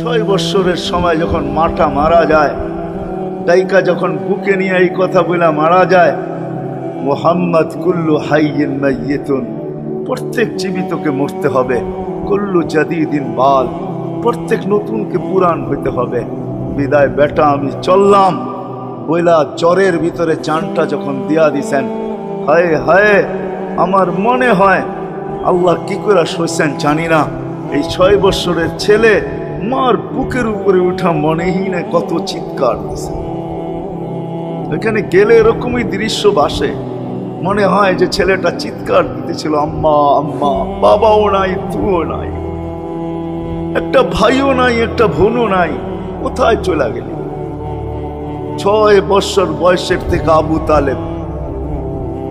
ছয় বৎসরের সময় যখন মাটা মারা যায় ডাইকা যখন বুকে নিয়ে এই কথা বলে মারা যায়, মোহাম্মদ কুল্লু হাইয়েন মাইয়েতুন প্রত্যেক জীবিতকে মরতে হবে, কুল্লু জাদিদিন বাল, প্রত্যেক নতুনকে পুরাণ হইতে হবে। বিদায়, বেটা, আমি চললাম। বইলা চরের ভিতরে চানটা যখন দিয়া দিছেন, হায় হায়, আমার মনে হয় আল্লাহ কি করে সইছেন জানি না। এই ছয় বৎসরের ছেলে মার বুকের উপরে উঠা মনেই না কত চিৎকার। দিছে এখানে গেলে এরকমই দৃশ্য বাসে। মনে হয় যে ছেলেটা চিৎকার দিতেছিল, আম্মা আম্মা, বাবাও নাই তুও নাই। একটা ভাইও নাই, একটা বোনও নাই, কোথায় চলে গেলি? ছয় বৎসর বয়সের থেকে আবু তালেব।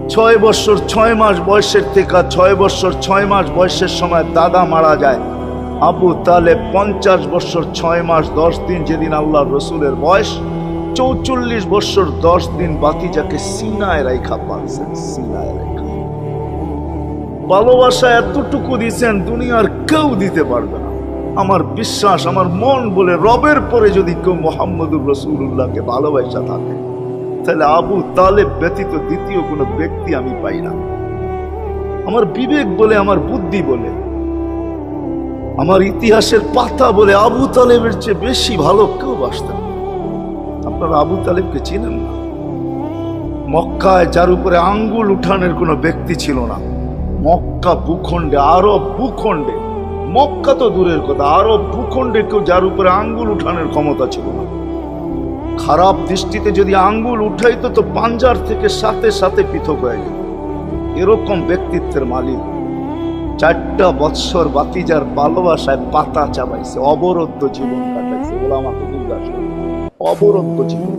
ছয় বৎসর, ছয় মাস বয়সের থেকে, ছয় বৎসর, ছয় মাস বয়সের সময় দাদা মারা যায়। আবু তালে পঞ্চাশ বৎসর ছয় মাস, দশ দিন যেদিন আল্লাহ রসুলের বয়স, চৌচল্লিশ বৎসর দশ দিন বাতিজাকে সিনায় রেখা পাচ্ছেন সিনায় রেখা ভালোবাসা এতটুকু দিয়েছেন দুনিয়ার কেউ দিতে পারবে না। আমার বিশ্বাস, আমার মন বলে রবের পরে যদি কেউ মোহাম্মদুর রসুল্লাহকে ভালোবাসা থাকে, তাহলে আবু তালেব ব্যতীত দ্বিতীয় কোনো ব্যক্তি আমি পাই না। আমার বিবেক বলে, আমার বুদ্ধি বলে আমার ইতিহাসের পাতা বলে আবু তালেবের চেয়ে বেশি ভালো কেউ বাসতেন আপনারা আবু তালেবকে চিনেন না। মক্কায় যার উপরে আঙ্গুল উঠানের কোনো ব্যক্তি ছিল না। মক্কা ভূখণ্ডে, আরব ভূখণ্ডে, মক্কা তো দূরের কথা, আরব ভূখণ্ডে কেউ যার উপরে আঙ্গুল উঠানের ক্ষমতা ছিল না। খারাপ দৃষ্টিতে যদি আঙ্গুল উঠাইতো তো পাঞ্জার থেকে সাথে সাথে পৃথক হয়ে যেত। এরকম ব্যক্তিত্বের মালিক চারটা বৎসর বাতিজার ভালোবাসায় পাতা চাবাইছে, অবরুদ্ধ জীবন কাটাইছে করো। অবরুদ্ধ জীবন।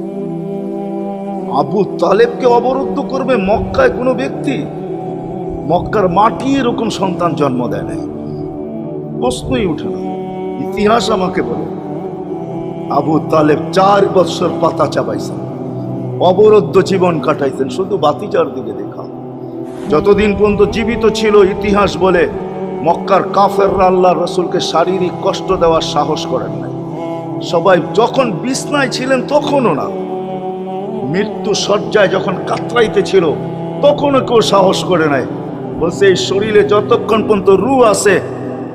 আবু তালেবকে অবরুদ্ধ করবে মক্কায় কোনো ব্যক্তি? মক্কার মাটি এরকম সন্তান জন্ম দেয় নাই। প্রশ্নই উঠে না। ইতিহাস আমাকে বলে, আবু তালেব চার বৎসর পাতা চাবাইছেন, অবরুদ্ধ জীবন কাটাইছেন। শুধু বাতিজার দিকে দেখা। যতদিন পর্যন্ত জীবিত ছিল ইতিহাস বলে, মক্কার কাফেররা আল্লাহ রসুলকে শারীরিক কষ্ট দেওয়ার সাহস করেন নাই। সবাই যখন বিছনায় ছিলেন তখনও না। মৃত্যু সজ্জায় যখন কাতরাইতে ছিল, তখনও কেউ সাহস করে নাই। বলছে, এই শরীরে যতক্ষণ পর্যন্ত রু আছে,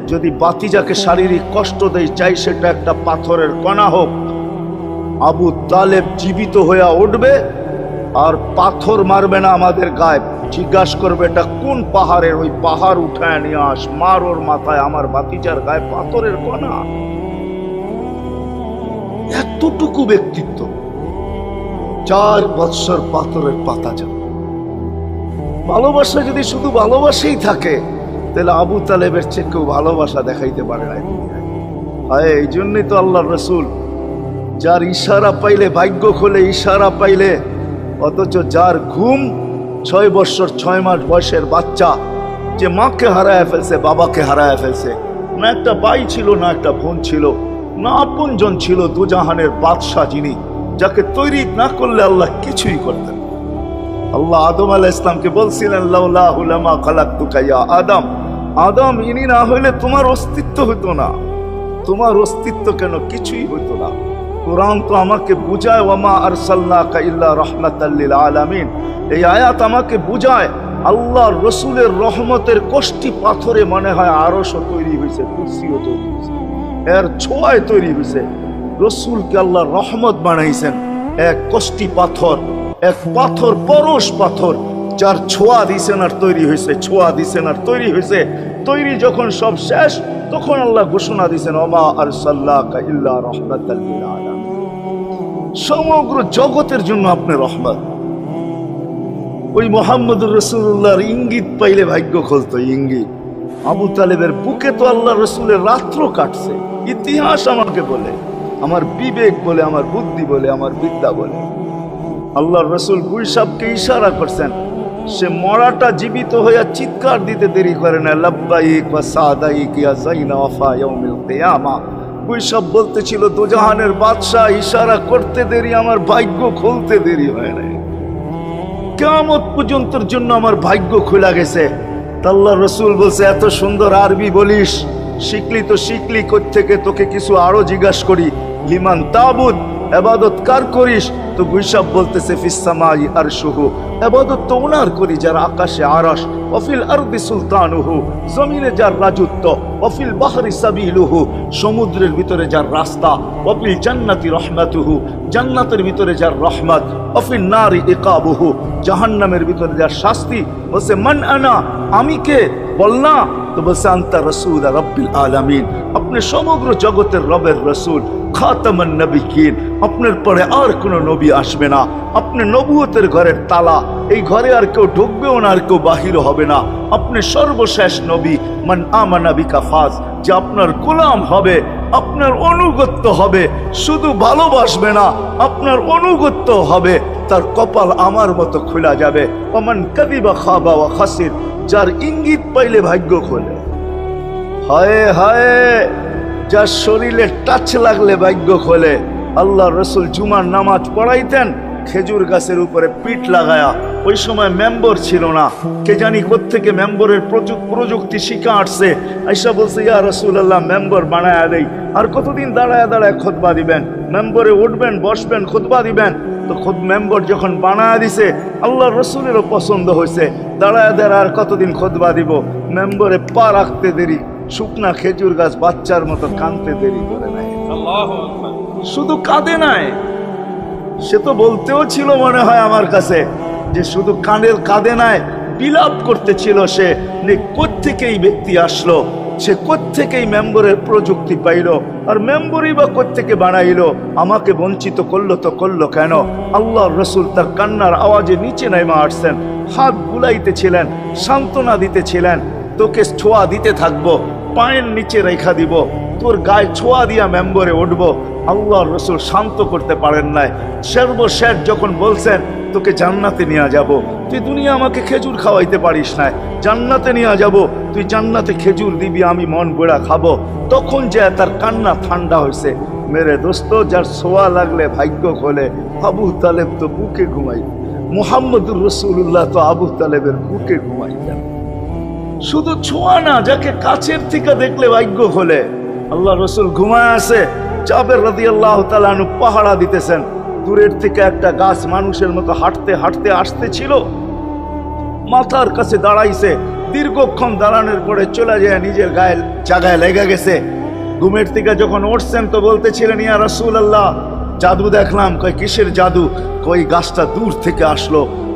যদি বাতিজাকে শারীরিক কষ্ট দেয় চাই সেটা একটা পাথরের কণা হোক। আবু তালেব জীবিত হয়ে উঠবে, আর পাথর মারবে না আমাদের গায়ে। জিজ্ঞাসা করবে, এটা কোন পাহাড়ের? ওই পাহাড় উঠায় নিয়ে আস। মার ওর মাথায় আমার বাতিজার গায়ে পাথরের কণা। এতটুকু ব্যক্তিত্ব, চার বৎসর পাথরের পাতা যাবে ভালোবাসা যদি শুধু ভালোবাসেই থাকে, তাহলে আবু তালেবের চেয়ে কেউ ভালোবাসা দেখাইতে পারে এই জন্যই তো আল্লাহ রসুল, যার ইশারা পাইলে, ভাগ্য খোলে ইশারা পাইলে, অথচ যার ঘুম ছয় বৎসর ছয় মাস বয়সের বাচ্চা যে মাকে হারায় ফেলছে, বাবাকে হারায় ফেলছে। না একটা ভাই ছিল, না একটা বোন ছিল, না আপনজন ছিল দুজাহানের বাদশাহ যিনি, যাকে তৈরি না করলে আল্লাহ কিছুই করতেন আল্লাহ আদম আলাহ ইসলামকে বলছিলেন আদম। আদম, ইনি না হইলে তোমার অস্তিত্ব হতো না। তোমার অস্তিত্ব কেন কিছুই হতো না। কোরআন তো আমাকে বুঝায়, ওয়ামা আরসাল্লাকা ইল্লা রাহমাতাল্লিল আলামিন। এই আয়াত আমাকে বুঝায়, আল্লাহ রসুলের রহমতের কষ্টি পাথরে মনে হয় আরশও তৈরি হয়েছে কুরসিও তৈরি হয়েছে এর ছোঁয়ায় তৈরি হয়েছে রসুলকে আল্লাহ রহমত বানাইছেন। এক কষ্টি পাথর, এক পাথর, পরশ পাথর। যার ছোঁয়া দিছেন আর তৈরি হয়েছে ছোঁয়া দিছেন আর তৈরি হয়েছে তৈরি যখন সব শেষ, তখন আল্লাহ ঘোষণা দিছেন অমা আর সাল্লাহ আলামিন। সমগ্র জগতের জন্য আপনি রহমত ওই মোহাম্মদুর রসুল্লাহর ইঙ্গিত পাইলে ভাগ্য খুলতো, ইঙ্গিত। আবু তালেবের বুকে তো আল্লাহ রসুলের রাত্র কাটছে। ইতিহাস আমাকে বলে, আমার বিবেক বলে, আমার বুদ্ধি বলে, আমার বিদ্যা বলে। আল্লাহ রসুল গুইসাবকে ইশারা করছেন সে মরাটা জীবিত হইয়া চিৎকার দিতে দেরি করে না। লাব্বাইক ওয়া সাদাইক কিয়ামা। গুইসাব বলতেছিল, দুজাহানের বাদশাহ ইশারা করতে দেরি, আমার ভাগ্য খুলতে দেরি হয় নাই। কেমত পর্যন্তর জন্য আমার ভাগ্য খোলা গেছে। তাল্লা রসুল বলছে, এত সুন্দর আরবি বলিস। শিখলি তো শিখলি থেকে তোকে কিছু আরও জিজ্ঞাসা করি। লিমান তাবুদ এবাদত কার করিস? তো গুইসাব বলতেছে ফিসামাই আর শুহু এবাদত তো ওনার করি, যার আকাশে আরস অফিল আরবি সুলতানুহু। জমিনে যার রাজত্ব অফিল বাহারি সাবিলুহু। সমুদ্রের ভিতরে যার রাস্তা অফিল জান্নাতি রহমাতুহু। জান্নাতের ভিতরে যার রহমত অফিল নারী ইকাবুহু। জাহান্নামের ভিতরে যার শাস্তি, বলছে, মান আনা, আমি কে? বল না। তো বলছে, আন্তা রসুল রব্বিল আলামিন। আপনি সমগ্র জগতের রবের রসুল। খাতামান নবিকিন আপনার পরে আর কোনো নবী আসবে না। আপনি নবুয়তের ঘরের তালা, এই ঘরে আর কেউ ঢুকবেও না, আর কেউ বাহির হবে না। আপনি সর্বশেষ নবী, মান আমানা বিকাফাজ যে আপনার গোলাম হবে, আপনার অনুগত্য হবে, শুধু ভালোবাসবে না, আপনার অনুগত্য হবে, তার কপাল আমার মতো খোলা যাবে। অমান কাদিবা খাবা ওয়া খাসির, যার ইঙ্গিত পাইলে ভাগ্য খোলে। হায় হায়! যার শরীরে টাচ লাগলে ভাগ্য খোলে। আল্লাহ রসুল জুমার নামাজ পড়াইতেন, খেজুর গাছের উপরে পিঠ লাগায়া। ওই সময় মেম্বর ছিল না। কে জানি কোত্থেকে মেম্বরের প্রযুক- প্রযুক্তি শিখা আসছে। আইসা বলছে, ইয়া রসুল আল্লাহ মেম্বর বানায়া দেই। আর কতদিন দাঁড়ায় দাঁড়ায় খোদবা দিবেন? মেম্বরে উঠবেন, বসবেন খোদবা দিবেন? তো খোদ মেম্বর যখন বানায়া দিছে আল্লাহ রসুলেরও পছন্দ হয়েছে দাঁড়ায় দাঁড়ায় আর কতদিন খোদবা দিব? মেম্বরে পা রাখতে দেরি। শুকনা খেজুর গাছ বাচ্চার মতো কানতে দেরি করে নেয় শুধু কাঁদে নাই। সে তো বলতেও ছিল মনে হয় আমার কাছে যে শুধু কানের কাঁদে নাই বিলাপ করতেছিল সে। যে কোত্থেকে এই ব্যক্তি আসলো? সে কোত্থেকেই মেম্বরের প্রযুক্তি পাইলো? আর মেম্বরই বা কোত্থেকে বানাইলো? আমাকে বঞ্চিত করল তো করল কেন? আল্লাহ রসুল তার কান্নার আওয়াজে নিচে নাইমা আসছেন। হাত বুলাইতেছিলেন সান্ত্বনা দিতেছিলেন। তোকে ছোঁয়া দিতে থাকব। পায়ের নিচে রেখা দিব। তোর গায়ে ছোঁয়া দিয়া মেম্বরে উঠবো। আল্লাহ রসুল শান্ত করতে পারেন নাই। সর্বশেষ যখন বলছেন, তোকে জান্নাতে নিয়ে যাব। তুই দুনিয়া আমাকে খেজুর খাওয়াইতে পারিস না জান্নাতে নিয়ে যাব। তুই জান্নাতে খেজুর দিবি, আমি মন গোড়া খাব। তখন যে তার কান্না ঠান্ডা হয়েছে মেরে দোস্ত, যার ছোঁয়া লাগলে ভাগ্য খোলে, আবু তালেব তো বুকে ঘুমাই মোহাম্মদুর রসুল্লাহ তো আবু তালেবের বুকে ঘুমাইতেন। শুধু ছোঁয়া না, যাকে কাছের থেকে দেখলে ভাগ্য খোলে। আল্লাহ রসুল ঘুমায় আছে চাপের রাদি আল্লাহ তালানু পাহারা দিতেছেন। দূরের থেকে একটা গাছ মানুষের মতো হাঁটতে হাঁটতে আসতে ছিল মাথার কাছে দাঁড়াইছে, দীর্ঘক্ষণ দাঁড়ানোর পরে চলে যায় নিজের গায়ে জায়গায় লেগে গেছে। ঘুমের থেকে যখন উঠছেন তো বলতেছিলেন, ইয়া রসুল আল্লাহ জাদু দেখলাম। কই কিসের জাদু? কই গাছটা দূর থেকে আসলো।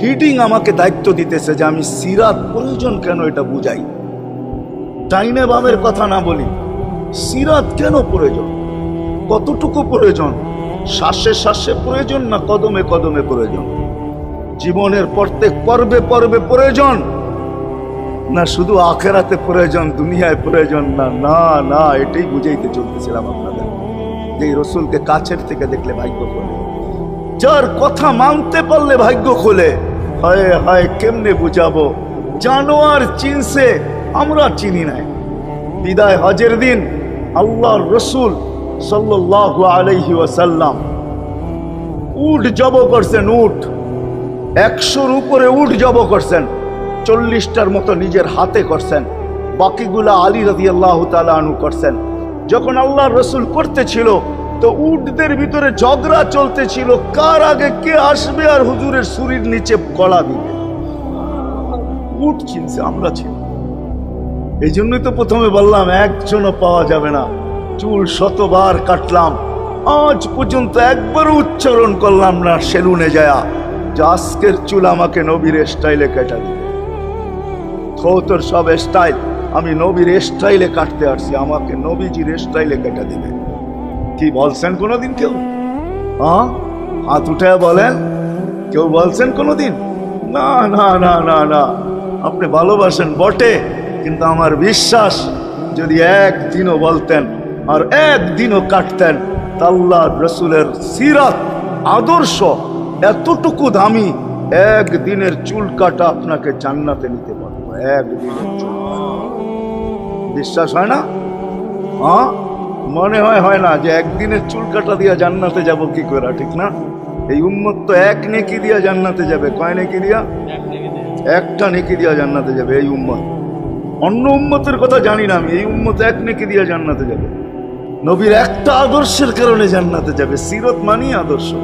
হিটিং আমাকে দায়িত্ব দিতেছে যে আমি সিরাত প্রয়োজন কেন এটা বুঝাই। ডাইনে বামের কথা না বলি, সিরাত কেন প্রয়োজন? কতটুকু প্রয়োজন? শ্বাসে শ্বাসে প্রয়োজন না কদমে কদমে প্রয়োজন? জীবনের প্রত্যেক পর্বে পর্বে প্রয়োজন? না শুধু আখেরাতে প্রয়োজন, দুনিয়ায় প্রয়োজন, না না না, এটাই বুঝাইতে চলতেছিলাম আপনাদের। যে রসুলকে কাছের থেকে দেখলে ভাগ্য খোলে যার কথা মানতে পারলে ভাগ্য খোলে। হায় হায়, কেমনে বুঝাবো? জানোয়ার চিনছে, আমরা চিনি নাই। বিদায় হজের দিন আল্লাহর রসুল সাল্লাল্লাহু আলাইহি ওয়াসাল্লাম উঠ জব করছেন উঠ একশোর উপরে উঠ জব করছেন, চল্লিশটার মতো নিজের হাতে করছেন। বাকিগুলা আলী রাজি আল্লাহ আনু করছেন। যখন আল্লাহ রসুল করতেছিল তো উটদের ভিতরে ঝগড়া চলতেছিল। কার আগে কে আসবে আর হুজুরের সুরির নিচে গলা দিবে? উট চিনছে, আমরা চিনি। এই জন্যই তো প্রথমে বললাম, একজনও পাওয়া যাবে না। চুল শতবার কাটলাম। আজ পর্যন্ত একবার উচ্চারণ করলাম না সেলুনে যায়া। যে আজকের চুল আমাকে নবীর স্টাইলে কেটে দিবে। তোর সব স্টাইল, আমি নবীর স্টাইলে কাটতে আসছি, আমাকে নবীজির স্টাইলে কেটে দিবে। কি বলছেন কোনোদিন কেউ? হ্যাঁ হাত উঠে বলেন, কেউ বলছেন কোনোদিন? না না না না না। আপনি ভালোবাসেন বটে, কিন্তু আমার বিশ্বাস, যদি একদিনও বলতেন আর একদিনও কাটতেন তাল্লাহ রসুলের সিরাত, আদর্শ, এতটুকু দামি, একদিনের চুল কাটা আপনাকে জান্নাতে নিতে পারব, একদিনের চুল বিশ্বাস হয় না? হ্যাঁ মনে হয় হয় না যে একদিনের চুল কাটা দিয়া জান্নাতে যাব কি করে ঠিক না? এই উম্মত তো এক নেকি দিয়া জান্নাতে যাবে। কয় নেকি দিয়া? একটা নেকি দিয়া জান্নাতে যাবে এই উম্মত। অন্য উম্মতের কথা জানি না আমি, এই উম্মত এক নেকি দিয়া জান্নাতে যাবে। নবীর একটা আদর্শের কারণে জান্নাতে যাবে, সিরত মানি আদর্শ।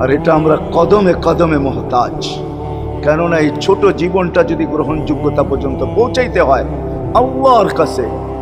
আর এটা আমরা কদমে কদমে মহতাজ। কেননা এই ছোট জীবনটা যদি গ্রহণযোগ্যতা পর্যন্ত পৌঁছাইতে হয়, আল্লাহর কাছে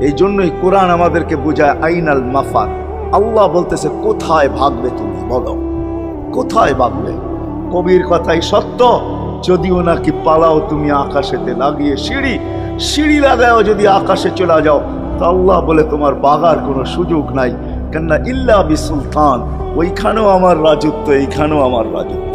এই জন্যই কোরআন আমাদেরকে বোঝায় আইনাল মাফাত আল্লাহ বলতেছে, কোথায় ভাগবে তুমি? বলো। কোথায় ভাগবে? কবির কথাই সত্য। যদিও নাকি পালাও তুমি আকাশেতে লাগিয়ে সিঁড়ি সিঁড়ি লাগাও যদি আকাশে চলে যাও, তা আল্লাহ বলে তোমার বাগার কোনো সুযোগ নাই। কেননা ইল্লা বি সুলতান ওইখানেও আমার রাজত্ব, এইখানেও আমার রাজত্ব।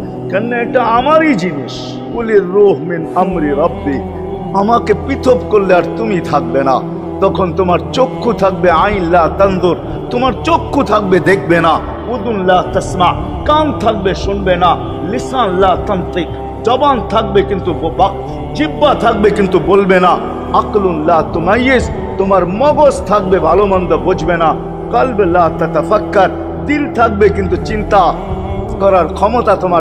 কেন এটা আমারই জিনিস। আমাকে পৃথক করলে আর তুমি থাকবে না। তখন তোমার চক্ষু থাকবে আইনলা তোমার চক্ষু থাকবে দেখবে না। উদুল্লাহ তসমা। কান থাকবে শুনবে না। লিসানলা তান্ত্রিক। জবান থাকবে কিন্তু জিব্বা থাকবে কিন্তু বলবে না। আকলুল্লাহ তোমার মগজ থাকবে ভালো মন্দ বুঝবে না। কালবে লা তাতাফাক্কার। দিল থাকবে কিন্তু চিন্তা করার ক্ষমতা তোমার